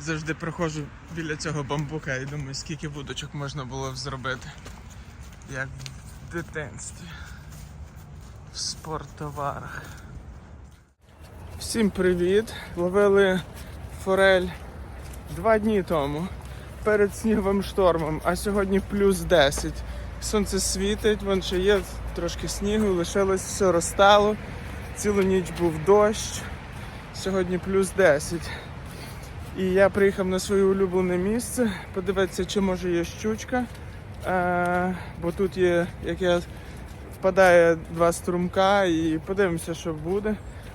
Завжди проходжу біля цього бамбука і думаю, скільки вудочок можна було б зробити. Як в дитинстві. В спорттоварах. Всім привіт! Ловили форель два дні тому перед сніговим штормом, а сьогодні плюс 10. Сонце світить, вон ще є трошки снігу, лишилось все розтало. Цілу ніч був дощ. Сьогодні плюс 10. І я приїхав на своє улюблене місце, подивитися, чи може є щучка. Е, бо тут є, як я впадає два струмка і подивимося, що буде.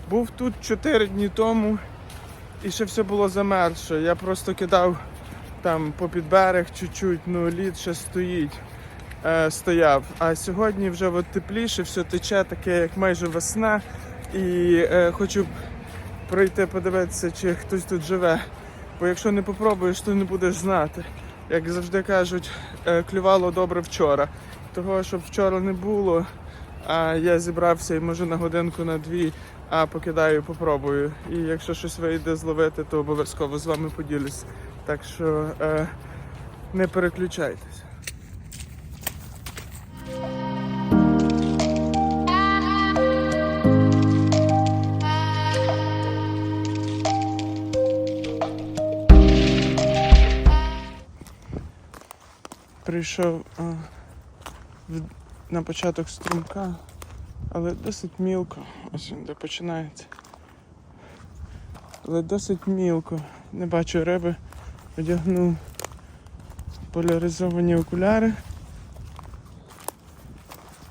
Був тут 4 дні тому і ще все було замерзше. Я просто кидав там попід берег чуть-чуть, ну лід ще стоїть, е, стояв. А сьогодні вже от тепліше, все тече, таке як майже весна. І е, хочу пройти подивитися, чи хтось тут живе. Бо якщо не попробуєш, то не будеш знати. Як завжди кажуть, е, клювало добре вчора. Того, щоб вчора не було, а я зібрався і може на годинку на дві, а покидаю, попробую. І якщо щось вийде зловити, то обов'язково з вами поділюсь. Так що е, не переключайтеся. Прийшов а, в, на початок струмка, але досить мілко. Ось він де починається. Але досить мілко. Не бачу риби. Одягнув поляризовані окуляри.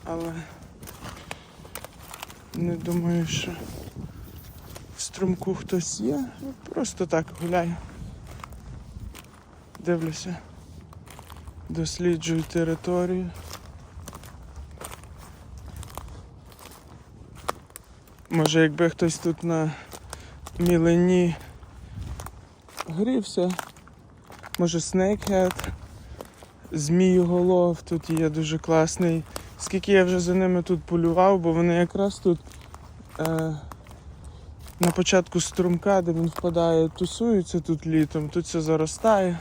Але не думаю, що в струмку хтось є. Ну, Просто так гуляю. Дивлюся. Досліджую територію. Може, якби хтось тут на мілені грівся, може Снейкхед, Зміюголов тут є дуже класний. Скільки я вже за ними тут полював, бо вони якраз тут е, на початку струмка, де він впадає, тусуються тут літом, тут все заростає.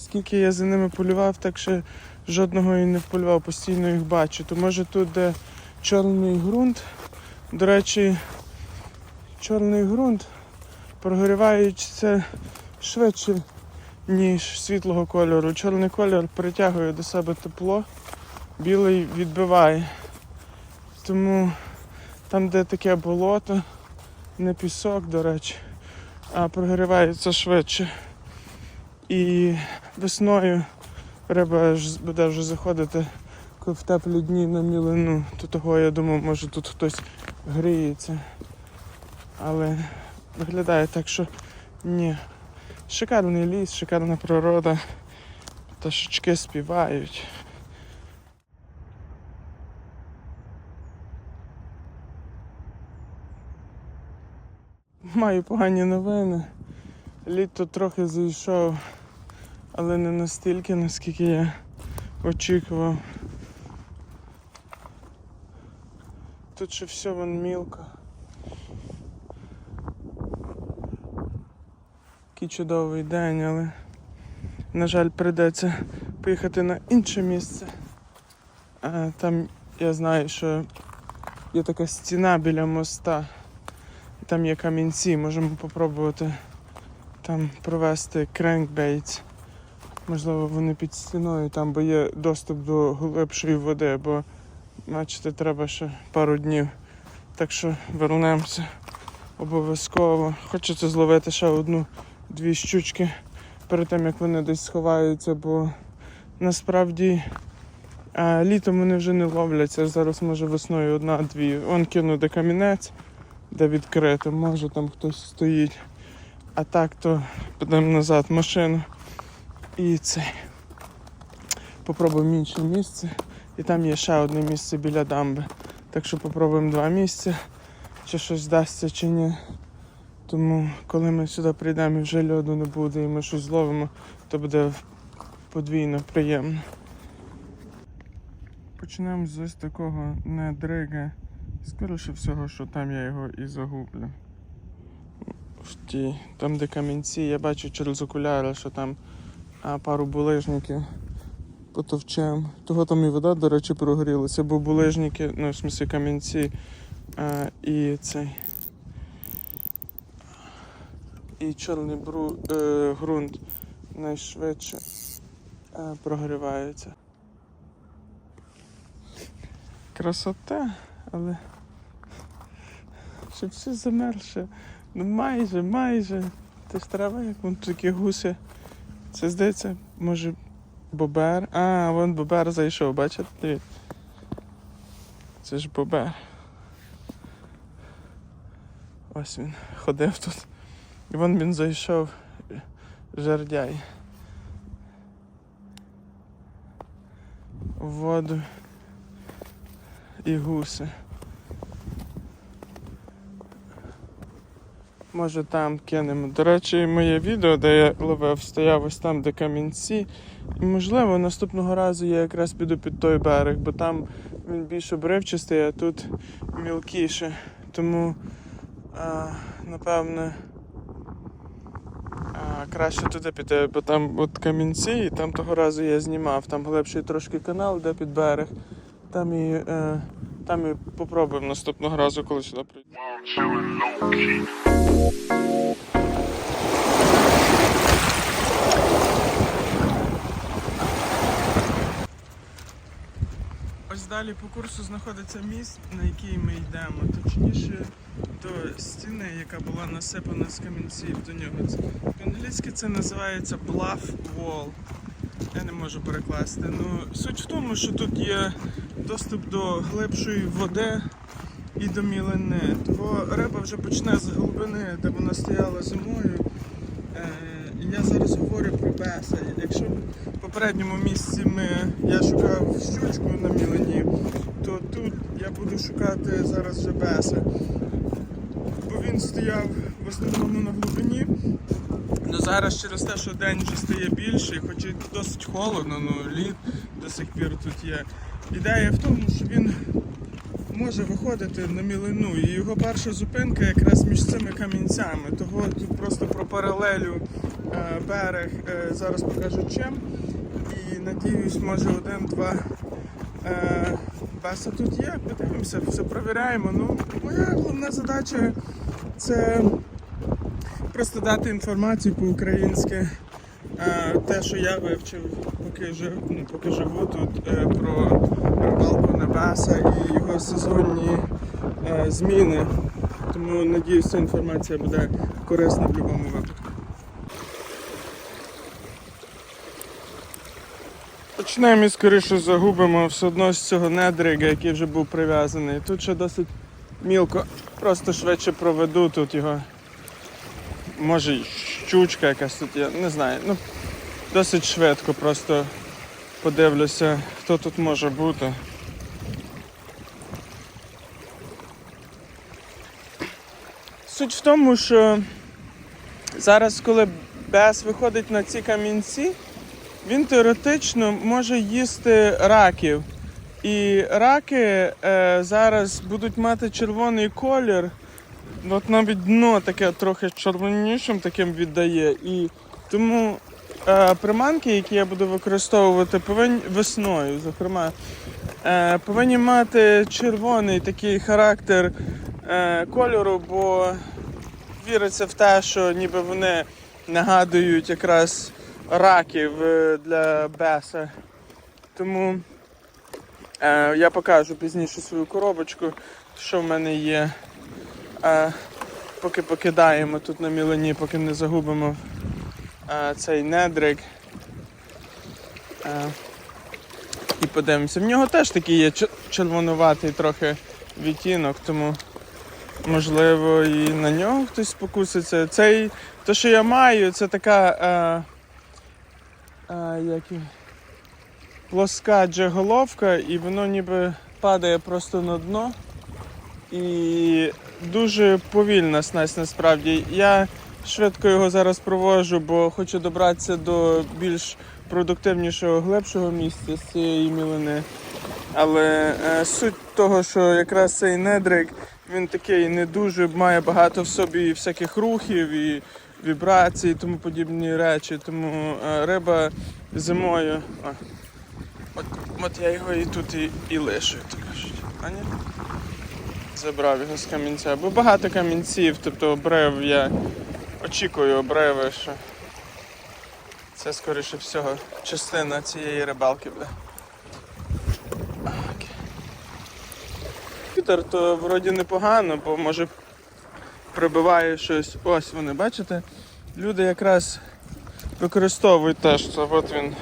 Скільки я за ними полював, так ще жодного і не полював, постійно їх бачу. То може тут де чорний ґрунт. До речі, чорний ґрунт прогрівається швидше, ніж світлого кольору. Чорний кольор притягує до себе тепло, білий відбиває. Тому там, де таке болото, не пісок, до речі, а прогрівається швидше. І весною риба ж буде вже заходити коли в теплі дні на мілину. То того я думав, може тут хтось гріється. Але виглядає так, що ні. Шикарний ліс, шикарна природа. Пташечки співають. Маю погані новини. Літо трохи зайшов, але не настільки, наскільки я очікував. Тут ще все вон мілко. Який чудовий день, але, на жаль, прийдеться поїхати на інше місце. А, там я знаю, що є така стіна біля моста. Там є камінці, можемо попробувати там провести кренкбейтс. Можливо, вони під стіною там, бо є доступ до глибшої води, бо бачите, треба ще пару днів. Так що вернемося обов'язково. Хочеться зловити ще одну-дві щучки перед тим, як вони десь сховаються, бо насправді а, літом вони вже не ловляться. Зараз може весною одна-дві. Он кину де камінець, де відкрито, може там хтось стоїть. А так то підемо назад машину і це. Попробуємо інше місце. І там є ще одне місце біля дамби. Так що попробуємо два місця, чи щось вдасться, чи ні. Тому коли ми сюди прийдемо і вже льоду не буде, і ми щось зловимо, то буде подвійно приємно. Почнемо з ось такого недрига. Скоріше всього, що там я його і загублю. в тій, там, де камінці, я бачу через окуляри, що там пару булижників потовчем. Того там і вода, до речі, прогорілася, бо булижники, ну, в смысле камінці а, і цей. І чорний бру, е, ґрунт найшвидше е, прогрівається. Красота, але щоб все замерше. Ну майже, майже. Це ж треба, як вон такі гуси. Це здається, може бобер. А, вон бобер зайшов, бачите? Це ж бобер. Ось він ходив тут. І вон він зайшов жердяй. Воду і гуси. Може там кинемо. До речі, моє відео, де я ловив, стояв ось там, де камінці. І можливо наступного разу я якраз піду під той берег, бо там він більш обривчастий, а тут мілкіше. Тому а, напевне а, краще туди піти, бо там от камінці, і там того разу я знімав. Там глибший трошки канал, де під берег. Там і, е, там і попробуємо наступного разу, коли сюди key. Ось далі по курсу знаходиться міст, на який ми йдемо. Точніше до стіни, яка була насипана з камінців до нього. По-англійськи це називається Bluff Wall. Я не можу перекласти. Ну, суть в тому, що тут є доступ до глибшої води і до мілини. Того риба вже почне з глибини, де вона стояла зимою. Е, я зараз говорю про беса. Якщо в попередньому місці ми, я шукав щучку на мілині, то тут я буду шукати зараз вже беса. Бо він стояв в основному на глибині. Зараз через те, що день вже стає більший, хоч і досить холодно, ну лід до сих пір тут є. Ідея в тому, що він може виходити на мілину. І його перша зупинка якраз між цими камінцями. Того тут просто про паралелю е, берег е, зараз покажу чим. І надіюсь, може один-два е, беса тут є. Подивимося, все провіряємо. Ну, моя головна задача це просто дати інформацію по-українськи. Е, Те, що я вивчив, поки живу, ну, поки живу тут, е, про рибалку Небеса і його сезонні е, зміни. Тому надіюсь, ця інформація буде корисна в будь-якому випадку. Почнемо і скоріше загубимо все одно з цього недрига, який вже був прив'язаний. Тут ще досить мілко, просто швидше проведу тут його. Може щучка якась тут є, не знаю. Ну, досить швидко просто подивлюся, хто тут може бути. Суть в тому, що зараз, коли Бес виходить на ці камінці, він теоретично може їсти раків. І раки е, зараз будуть мати червоний колір. От навіть дно таке трохи червонішим таким віддає. І тому е, приманки, які я буду використовувати, повинні весною, зокрема, е, повинні мати червоний такий характер е, кольору, бо віриться в те, що ніби вони нагадують якраз раків для беса. Тому е, я покажу пізніше свою коробочку, що в мене є. Е, поки покидаємо тут на мілині, поки не загубимо е, цей недрик. Е, і подивимося. В нього теж такий є червонуватий трохи відтінок, тому можливо і на нього хтось спокуситься. Цей, то, що я маю, це така е, е, як плоска джеголовка, і воно ніби падає просто на дно. І дуже повільна снасть насправді. Я швидко його зараз проводжу, бо хочу добратися до більш продуктивнішого, глибшого місця з цієї мілини. Але е, суть того, що якраз цей недрик Він такий не дуже має багато в собі всяких рухів і вібрацій, і тому подібні речі. Тому е, риба зимою. О, от, от я його і тут і, і лишу, як то кажуть. А ні? Забрав його з камінця. Бо багато камінців, тобто обрив я очікую обриви, що це скоріше всього частина цієї рибалки буде. Вітер то вроді непогано, бо може прибиває щось. Ось вони, бачите? Люди якраз використовують теж це. От він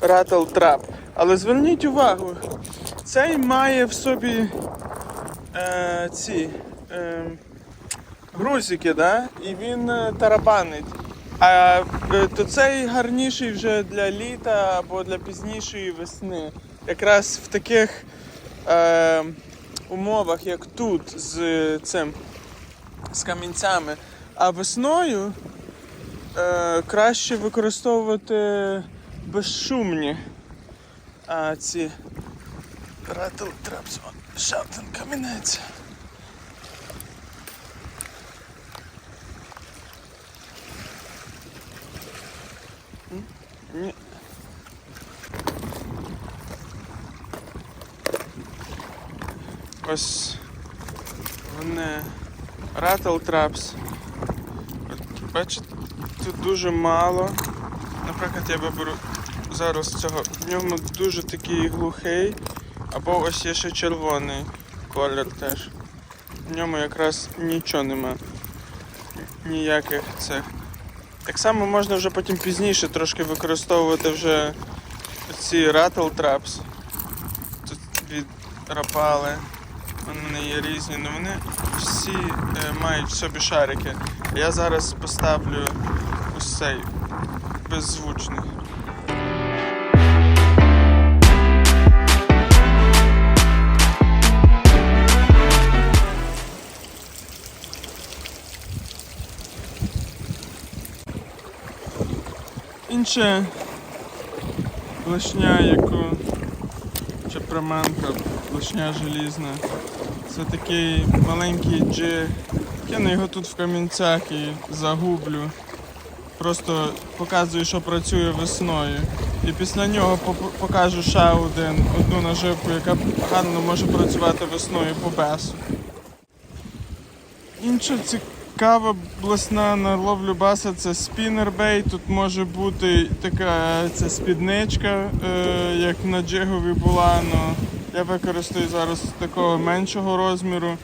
Rattle Trap. Але зверніть увагу, цей має в собі е, ці е, грузики, да? і він е, тарабанить. А е, то цей гарніший вже для літа або для пізнішої весни. Якраз в таких е, умовах, як тут, з цим з камінцями. А весною е, краще використовувати безшумні а, ці Rattle Traps. Ще один камінець. Ні. Ось вони Rattle Traps. Бачите, тут дуже мало. Наприклад, я виберу зараз цього. В ньому дуже такий глухий. Або ось є ще червоний колір теж. В ньому якраз нічого нема. Ніяких цих. Так само можна вже потім пізніше трошки використовувати вже ці rattle traps. Тут від рапали. Вони є різні, але вони всі е, мають в собі шарики. Я зараз поставлю ось цей беззвучний. Інше блешня, яку чи приманка, блешня желізна. Це такий маленький джиг. Кину його тут в камінцях і загублю. Просто показую, що працює весною. І після нього покажу ще один, одну наживку, яка гарно може працювати весною по бесу. Інша цікава блесна на ловлю баса це спінербей. Тут може бути така ця спідничка, е, як на джигові була. но я використаю зараз такого меншого розміру.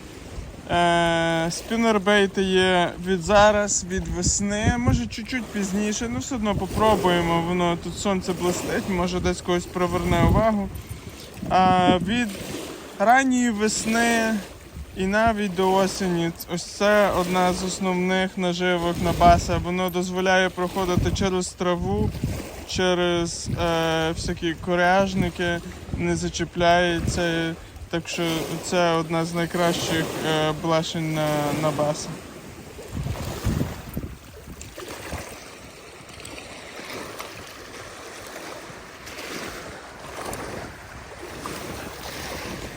Е, спінербейти є від зараз, від весни, може чуть-чуть пізніше, ну все одно попробуємо. Воно тут сонце блистить, може десь когось приверне увагу. А від ранньої весни і навіть до осені. Ось це одна з основних наживок на баса. Воно дозволяє проходити через траву, через е, всякі коряжники, не зачіпляється. Так що це одна з найкращих е, блашень на, на баса.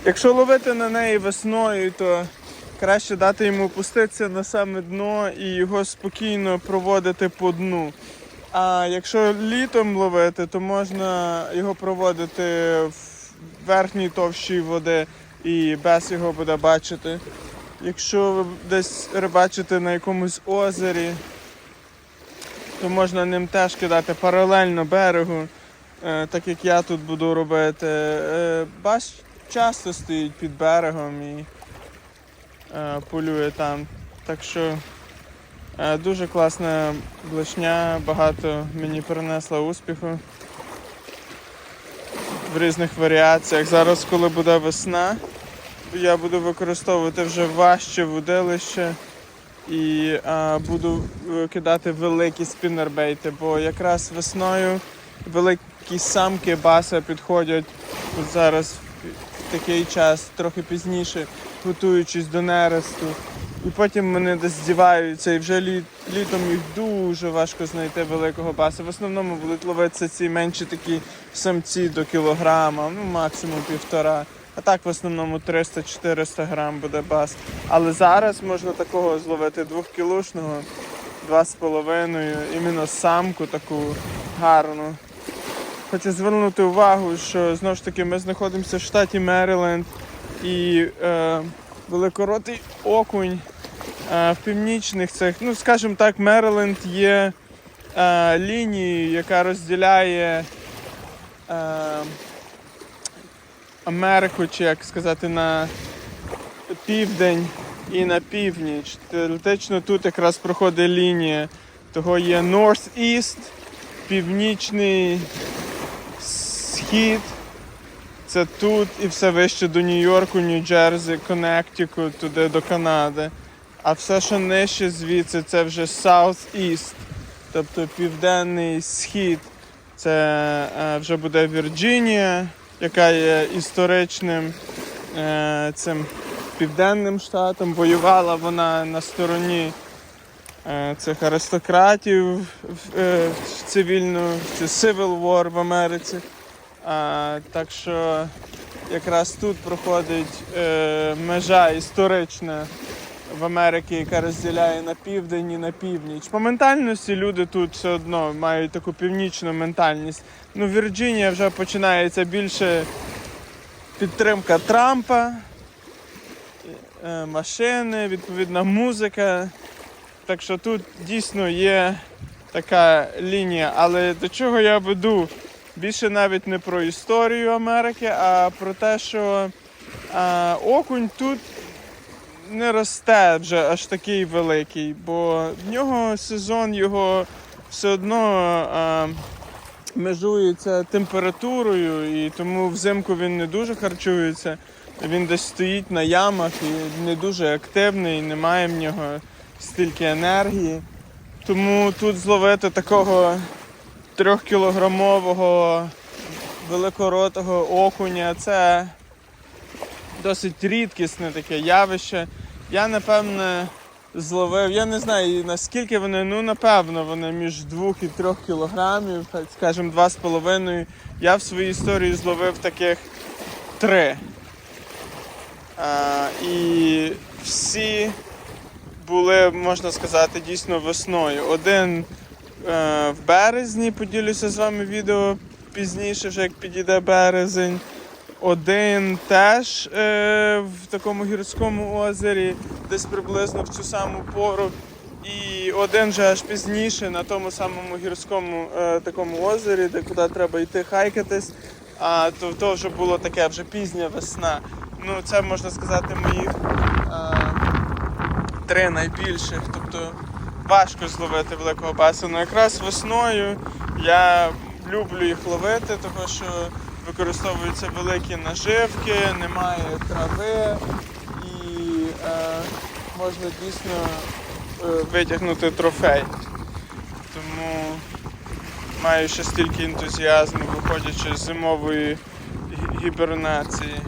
Якщо ловити на неї весною, то краще дати йому опуститися на саме дно і його спокійно проводити по дну. А якщо літом ловити, то можна його проводити в верхній товщій води і без його буде бачити. Якщо ви десь рибачите на якомусь озері, то можна ним теж кидати паралельно берегу, е, так як я тут буду робити. Е, Бас часто стоїть під берегом і е, полює там. Так що е, дуже класна блешня, багато мені принесла успіху в різних варіаціях. Зараз, коли буде весна, я буду використовувати вже важче водилище і а, буду е, кидати великі спіннербейти, бо якраз весною великі самки баса підходять от зараз такий час, трохи пізніше, готуючись до нересту. І потім вони десь здіваються, і вже лі, літом їх дуже важко знайти великого баса. В основному будуть ловитися ці менші такі самці до кілограма, ну максимум півтора. А так в основному 300-400 грам буде бас. Але зараз можна такого зловити двохкілушного, два з половиною, іменно самку таку гарну. Хочу звернути увагу, що знову ж таки ми знаходимося в штаті Мериленд і е, великоротий окунь е, в північних цих, ну скажімо так, Мериленд є е, лінією, яка розділяє е, Америку, чи як сказати, на південь і на північ. Теоретично тут якраз проходить лінія. Того є North-East, північний схід. Це тут і все вище до Нью-Йорку, Нью-Джерсі, Коннектикут, туди до Канади. А все, що нижче звідси, це вже South-East, тобто південний схід. Це е, вже буде Вірджинія, яка є історичним е, цим південним штатом. Воювала вона на стороні е, цих аристократів в, в цивільну це Civil War в Америці. А, так що якраз тут проходить е, межа історична в Америці, яка розділяє на південь і на північ. По ментальності люди тут все одно мають таку північну ментальність. Ну, Вірджинія вже починається більше підтримка Трампа, е, машини, відповідна музика. Так що тут дійсно є така лінія. Але до чого я веду? Більше навіть не про історію Америки, а про те, що а, окунь тут не росте вже аж такий великий, бо в нього сезон його все одно а, межується температурою, і тому взимку він не дуже харчується. Він десь стоїть на ямах і не дуже активний, немає в нього стільки енергії. Тому тут зловити такого трьохкілограмового великоротого окуня це досить рідкісне таке явище. Я напевне зловив, я не знаю наскільки вони, ну напевно, вони між 2 і 3 кілограмів, скажімо, 2,5. Я в своїй історії зловив таких три. А, і всі були, можна сказати, дійсно весною. Один в березні поділюся з вами відео пізніше, вже як підійде березень. Один теж е, в такому гірському озері, десь приблизно в цю саму пору. І один вже аж пізніше на тому самому гірському е, такому озері, де куди треба йти хайкатись. А то, то вже було таке вже пізня весна. Ну, це можна сказати моїх е, три найбільших. Тобто важко зловити великого басу. Якраз весною я люблю їх ловити, тому що використовуються великі наживки, немає трави і е, можна дійсно е, витягнути трофей. Тому маю ще стільки ентузіазму, виходячи з зимової гібернації.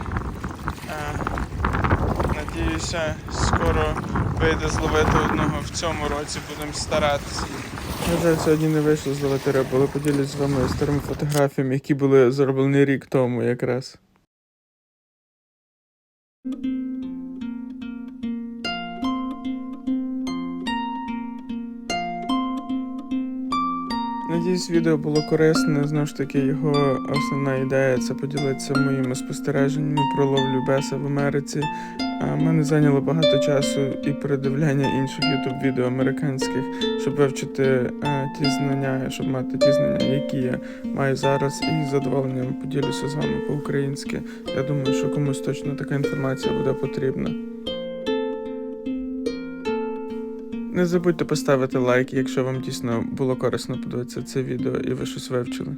Е, Надіюся, скоро вийде зловити одного в цьому році, будемо старатися. На жаль, сьогодні не вийшло зловити рибу, але поділюсь з вами старими фотографіями, які були зроблені рік тому якраз. Надіюсь, відео було корисне. Знову ж таки, його основна ідея це поділитися моїми спостереженнями про ловлю беса в Америці. Мене зайняло багато часу і передивляння інших youtube відео американських, щоб вивчити е, ті знання, щоб мати ті знання, які я маю зараз, і з задоволенням поділюся з вами по-українськи. Я думаю, що комусь точно така інформація буде потрібна. Не забудьте поставити лайк, якщо вам дійсно було корисно подивитися це відео і ви щось вивчили.